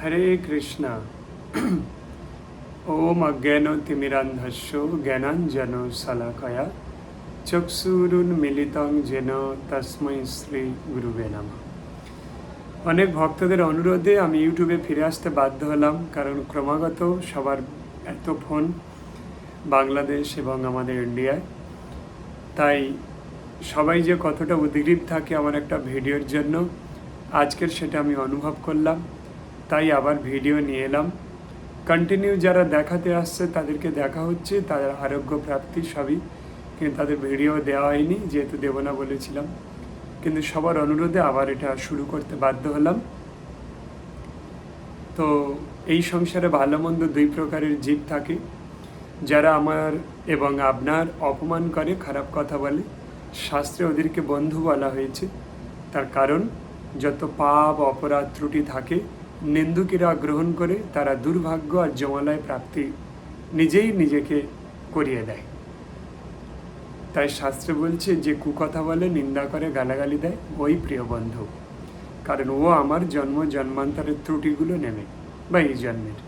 হরে কৃষ্ণ ওম অজ্ঞান অজ্ঞানতিমিরান্ধস্য জ্ঞানাঞ্জন শলাকয়া চক্ষুরুন মিলিতং যেন তস্মৈ শ্রী গুরুবে নম অনেক ভক্তদের অনুরোধে আমি ইউটিউবে ফিরে আসতে বাধ্য হলাম, কারণ ক্রমাগত সবার এত ফোন বাংলাদেশ এবং আমাদের ইন্ডিয়ায়। তাই সবাই যে কতটা উদ্গ্রীব থাকে আমার একটা ভিডিওর জন্য, আজকের সেটা আমি অনুভব করলাম। তাই আবার ভিডিও নিয়ে এলাম। কন্টিনিউ যারা দেখাতে আসছে, তাদেরকে দেখা হচ্ছে, তাদের আরোগ্য প্রাপ্তি সবই। কিন্তু তাদের ভিডিও দেওয়া হয়নি, যেহেতু দেবো না বলেছিলাম। কিন্তু সবার অনুরোধে আবার এটা শুরু করতে বাধ্য হলাম। তো এই সংসারে ভালো মন্দ দুই প্রকারের জীব থাকে। যারা আমার এবং আপনার অপমান করে, খারাপ কথা বলে। শাস্ত্রে ওদেরকে বন্ধু বলা হয়েছে। তার কারণ, যত পাপ, অপরাধ, ত্রুটি থাকে নিন্দুকেরা গ্রহণ করে তারা দুর্ভাগ্য আর জমালয় প্রাপ্তি নিজেই নিজেকে করিয়ে দেয়। তাই শাস্ত্রে বলছে, যে কুকথা বলে, নিন্দা করে, গালাগালি দেয়, ওই প্রিয় বন্ধু। কারণ ও আমার জন্ম, জন্মান্তরের ত্রুটিগুলো নেবে বা এই জন্মের।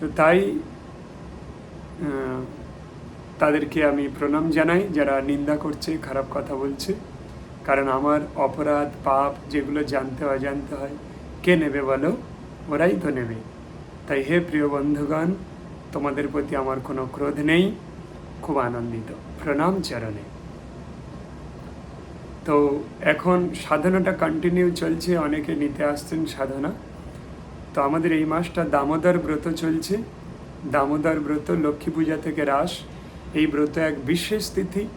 তো তাই তাদেরকে আমি প্রণাম জানাই, যারা নিন্দা করছে, খারাপ কথা বলছে। কারণ আমার অপরাধ, পাপ যেগুলো জানতে হয় জানতে হয় কে নেবে বলো? ওরাই তো নেবে। তাই হে প্রিয় বন্ধুগণ, তোমাদের প্রতি আমার কোনো ক্রোধ নেই। খুব আনন্দিত। প্রণাম চরণে। তো এখন সাধনাটা কন্টিনিউ চলছে, অনেকে নিতে আসছেন সাধনা। তো আমাদের এই মাসটা দামোদর ব্রত চলছে। দামোদর ব্রত লক্ষ্মী পূজা থেকে রাস। এই ব্রত এক বিশেষ তিথি।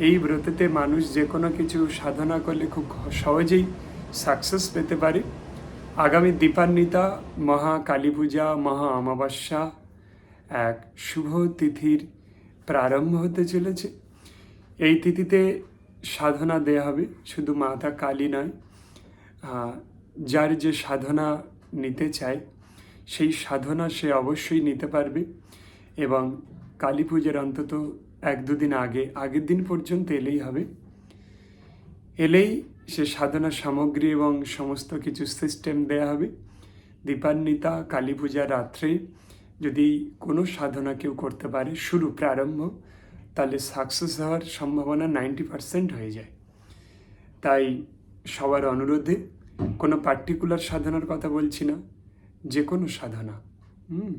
এই ব্রততে মানুষ যে কোনো কিছু সাধনা করলে খুব সহজেই সাকসেস পেতে পারে। আগামী দীপান্বিতা, মহা কালী পূজা, মহা অমাবস্যা এক শুভ তিথির প্রারম্ভ হতে চলেছে। এই তিথিতে সাধনা দেয়া হবে, শুধু মাতা কালী নয়। যার যে সাধনা নিতে চায়, সেই সাধনা সে অবশ্যই নিতে পারবে এবং কালী পুজোর অন্তত এক দুদিন আগে, আগের দিন পর্যন্ত এলেই হবে। এলেই সে সাধনা সামগ্রী এবং সমস্ত কিছু সিস্টেম দেয়া হবে। দীপান্বিতা কালী পূজার রাত্রে যদি কোনো সাধনা কেউ করতে পারে শুরু প্রারম্ভ তাহলে সাকসেস হওয়ার সম্ভাবনা নাইনটি পারসেন্ট হয়ে যায়। তাই সবার অনুরোধে কোনো পার্টিকুলার সাধনার কথা বলছি না যে কোনো সাধনা হুম?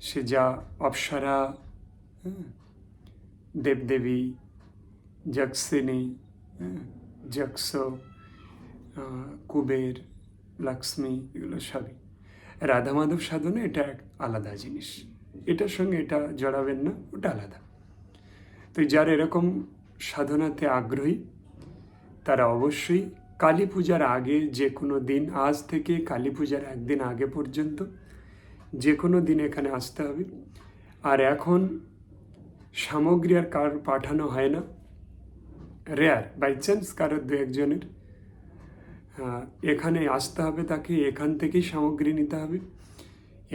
সে যা অপ্সরা দেবদেবী যক্ষিণী হ্যাঁ, যক্ষ কুবের লক্ষ্মী এগুলো সবই। রাধা মাধব সাধনা এটা এক আলাদা জিনিস। এটার সঙ্গে এটা জড়াবেন না, ওটা আলাদা। তো যারা এরকম সাধনাতে আগ্রহী, তারা অবশ্যই কালী পূজার আগে যে কোনো দিন, আজ থেকে কালী পূজার একদিন আগে পর্যন্ত যে কোনো দিন এখানে আসতে হবে। আর এখন সামগ্রী আর কার পাঠানো হয় না রেয়ার বাই চান্স কারোর দু একজনের। এখানে আসতে হবে তাকে, এখান থেকেই সামগ্রী নিতে হবে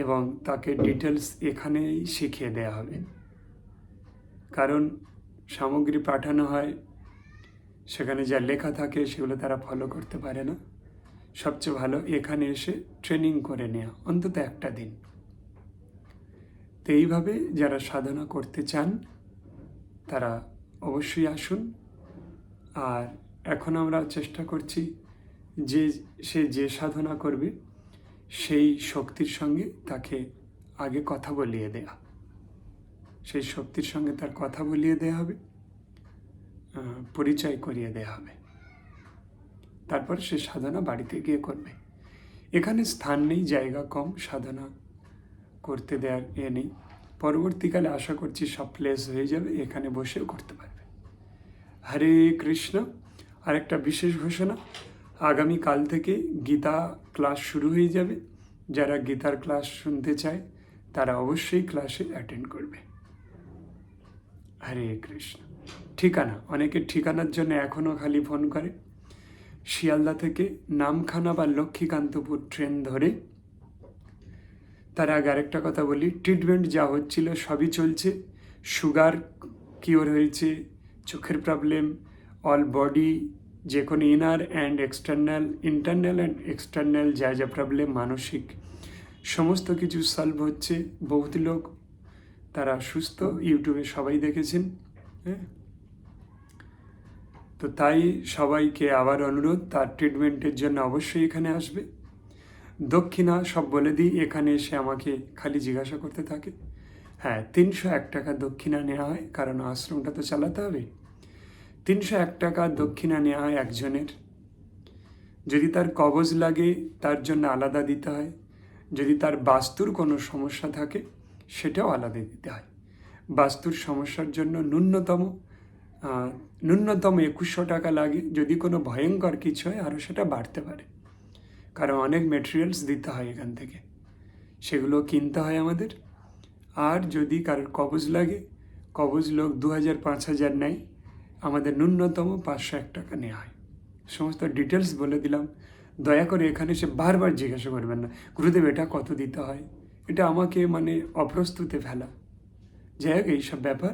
এবং তাকে ডিটেলস এখানেই শিখিয়ে দেওয়া হবে। কারণ সামগ্রী পাঠানো হয়, সেখানে যা লেখা থাকে সেগুলো তারা ফলো করতে পারে না। সবচেয়ে ভালো এখানে এসে ট্রেনিং করে নেওয়া অন্তত একটা দিন। তো এইভাবে যারা সাধনা করতে চান, তারা অবশ্যই আসুন। আর এখন আমরা চেষ্টা করছি যে সে যে সাধনা করবে, সেই শক্তির সঙ্গে তাকে আগে কথা বলিয়ে দেয়া। সেই শক্তির সঙ্গে তার কথা বলিয়ে দেয়া হবে পরিচয় করিয়ে দেয়া হবে। তারপর সে সাধনা বাড়িতে গিয়ে করবে। এখানে স্থান নেই, জায়গা কম, সাধনা করতে দেওয়ার এ নেই। পরবর্তীকালে আশা করছি সব প্লেস হয়ে যাবে, এখানে বসেও করতে পারবে। হরে কৃষ্ণ। আরেকটা বিশেষ ঘোষণা আগামী কাল থেকে গীতা ক্লাস শুরু হয়ে যাবে। যারা গীতার ক্লাস শুনতে চায়, তারা অবশ্যই ক্লাসে অ্যাটেন্ড করবে। হরে কৃষ্ণ। ঠিকানা অনেকে ঠিকানার জন্য এখনও খালি ফোন করে। শিয়ালদা থেকে নামখানা বা লক্ষ্মীকান্তপুর ট্রেন ধরে। তার আগে আরেকটা কথা বলি, ট্রিটমেন্ট যা হচ্ছিল সবই চলছে। সুগার কিওর হয়েছে চোখের প্রবলেম অল বডি যে কোনো inner and external internal and external যা যা প্রবলেম মানসিক, সমস্ত কিছু সলভ হচ্ছে। বহুত লোক, তারা সুস্থ, ইউটিউবে সবাই দেখেছেন হ্যাঁ? তো তাই সবাইকে আবার অনুরোধ, তার ট্রিটমেন্টের জন্য অবশ্যই এখানে আসবে। দক্ষিণা সব বলে দিই, এখানে এসে আমাকে খালি জিজ্ঞাসা করতে থাকে। হ্যাঁ তিনশো এক টাকা দক্ষিণা নেওয়া হয়, কারণ আশ্রমটা তো চালাতে হবে। তিনশো এক টাকা দক্ষিণা নেওয়া হয় একজনের। যদি তার কবজ লাগে, তার জন্য আলাদা দিতে হয়। যদি তার বাস্তুর কোনো সমস্যা থাকে, সেটাও আলাদা দিতে হয়। বাস্তুর সমস্যার জন্য ন্যূনতম ন্যূনতম একুশশো টাকা লাগে। যদি কোনো ভয়ঙ্কর কিছু হয়, আরও সেটা বাড়তে পারে। কারণ অনেক মেটেরিয়ালস দিতে হয় এখান থেকে। সেগুলো কিনতে হয় আমাদের। আর যদি কারোর কবজ লাগে, কবজ লোক দু হাজার, পাঁচ হাজার নেয়। আমাদের ন্যূনতম পাঁচশো এক টাকা নেওয়া হয়। সমস্ত ডিটেলস বলে দিলাম। দয়া করে এখানে সে বারবার জিজ্ঞাসা করবেন না, গুরুদেব, এটা কত দিতে হয়? এটা আমাকে মানে অপ্রস্তুতে ফেলা। যাই হোক, এইসব ব্যাপার।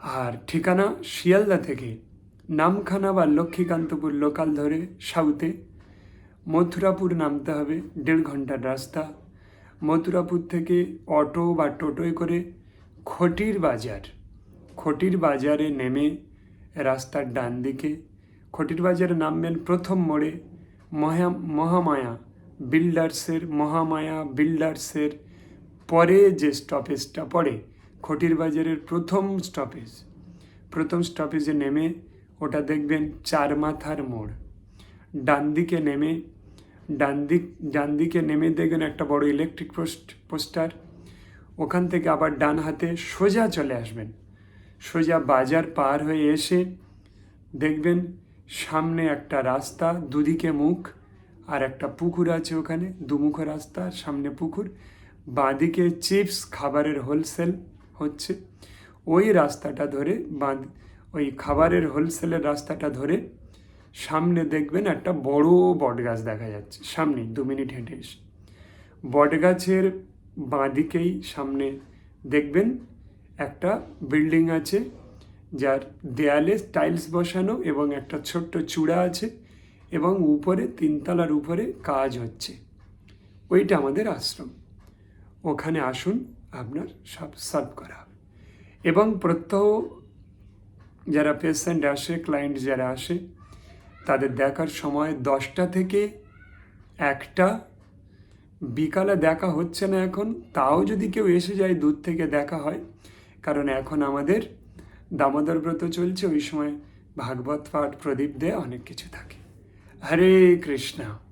আর ঠিকানা শিয়ালদা থেকে নামখানা বা লক্ষ্মীকান্তপুর লোকাল ধরে সাউথে। মথুরাপুর নামতে হবে, দেড় ঘণ্টার রাস্তা। মথুরাপুর থেকে অটো বা টোটোয় করে খটির বাজার। খটির বাজারে নেমে রাস্তার ডান দিকে, খটির বাজারে নামবেন প্রথম মোড়ে মহা, মহামায়া বিল্ডার্সের মহামায়া বিল্ডার্সের পরে যে স্টপেজটা পড়ে, খটির বাজারের প্রথম স্টপেজ। প্রথম স্টপেজে নেমে ওটা দেখবেন চার মাথার মোড়। ডান দিকে নেমে, ডান দিক, ডান দিকে নেমে দেখবেন একটা বড় ইলেকট্রিক পোস্ট পোস্টার ওখান থেকে আবার ডান হাতে সোজা চলে আসবেন। সোজা বাজার পার হয়ে এসে দেখবেন সামনে একটা রাস্তা, দুদিকে মুখ আর একটা পুকুর আছে ওখানে, দুমুখ রাস্তা, সামনে পুকুর। বাঁদিকে চিপস, খাবারের হোলসেল হচ্ছে। ওই রাস্তাটা ধরে বাঁ ওই খাবারের হোলসেলের রাস্তাটা ধরে সামনে দেখবেন একটা বড় বটগাছ দেখা যাচ্ছে সামনে দু মিনিট হেঁটে এসে। বটগাছের বাঁদিকেই সামনে দেখবেন একটা বিল্ডিং আছে, যার দেয়ালে টাইলস বসানো এবং একটা ছোট্ট চূড়া আছে এবং উপরে তিনতলার উপরে কাজ হচ্ছে। ওইটা আমাদের আশ্রম। ওখানে আসুন, আপনার সব সার্ভ করা হবে। এবং প্রত্যহ যারা পেশেন্ট আসে, ক্লায়েন্ট যারা আসে, তাদের দেখার সময় দশটা থেকে একটা, বিকালে দেখা হচ্ছে না এখন, তাও যদি কেউ এসে যায়, দূর থেকে দেখা হয় কারণ এখন আমাদের দামোদর ব্রত চলছে, ওই সময় ভাগবত পাঠ, প্রদীপ দেয় অনেক কিছু থাকে। হরে কৃষ্ণা।